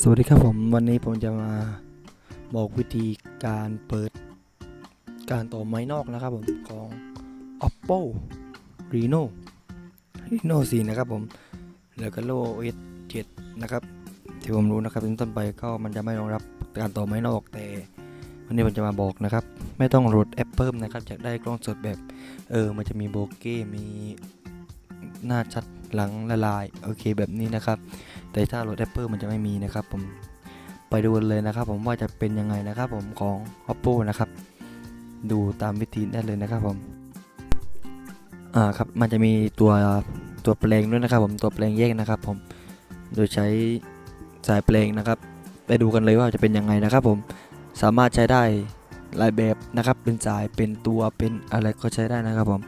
สวัสดีครับผมวันนี้ผมจะมาบอกวิธีการเปิดการต่อไม้นอกนะครับผมของ oppo reno reno 4 นะครับผมแล้วก็ low os 7 นะครับ ที่ผมรู้นะครับเป็นต้นไปก็มันจะไม่รองรับการต่อไม้นอกแต่ วันนี้ผมจะมาบอกนะครับ ไม่ต้องโหลดแอปเพิ่มนะครับจะได้กล้องสดแบบเออมันจะมีโบเก้มี หน้าชัดหลังละลายโอเคแบบนี้นะครับ แต่ถ้าโหลดแอปเปิลมันจะไม่มีนะครับ ผมไปดูเลยนะครับ ผมว่าจะเป็นยังไงนะครับ ผมของ oppo นะครับ ดูตามวิธีได้เลยนะครับ ผมอ่าครับมันจะมีตัวตัวแปลงด้วยนะครับ ผมตัวแปลงแยกนะครับ ผมโดยใช้สายแปลงนะครับ ไปดูกันเลยว่าจะเป็นยังไงนะครับ ผมสามารถใช้ได้หลายแบบนะครับ เป็นสายเป็นตัวเป็นอะไรก็ใช้ได้นะครับ ผม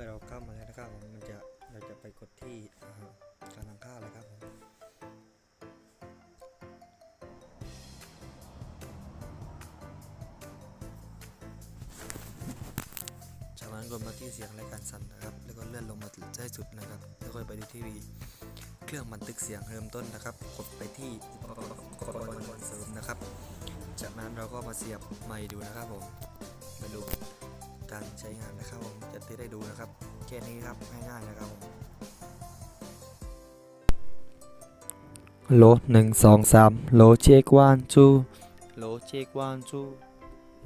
อเราเข้ามาแล้วนะครับผมมันจะเราจะไปกดที่การตั้งค่าเลยครับผมจากนั้นกดมาที่เสียงรายการสั่นนะครับ แล้วก็เลื่อนลงมาใต้สุดนะครับ แล้วก็ไปดูที่เครื่องบันทึกเสียงเริ่มต้นนะครับ กดไปที่อุปกรณ์เสริมนะครับ จากนั้นเราก็มาเสียบไมค์ดูนะครับผมมาดู ช้งานนะครับผมจะได้ดูนะครับแค่นี้ครับง่ายๆนะครับผมโหลหนึ่งสองสามโหลเช็ควันทูโหลเช็ควันทู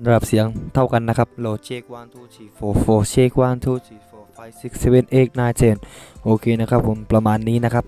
ระดับเสียงเท่ากันนะครับโหลเช็ควันทูทีโฟร์เช็ควันทูทีโฟร์ไฟซิกเซเว่นเอ็กไนเทนโอเคนะครับผมประมาณนี้นะครับ